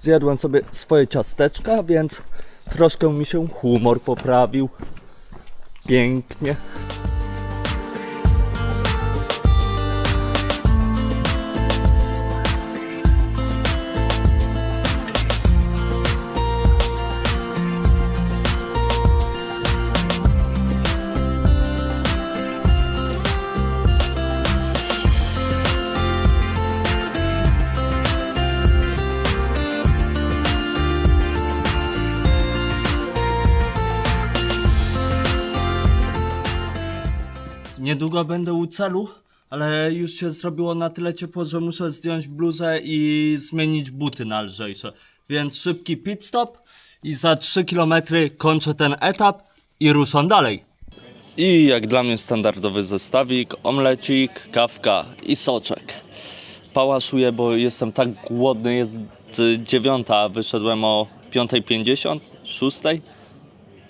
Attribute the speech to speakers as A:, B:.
A: Zjadłem sobie swoje ciasteczka, więc troszkę mi się humor poprawił. Pięknie. Niedługo będę u celu, ale już się zrobiło na tyle ciepło, że muszę zdjąć bluzę i zmienić buty na lżejsze. Więc szybki pit stop i za 3 km kończę ten etap i ruszam dalej. I jak dla mnie standardowy zestawik, omlecik, kawka i soczek. Pałaszuję, bo jestem tak głodny, jest dziewiąta, a wyszedłem o 5.50, 6.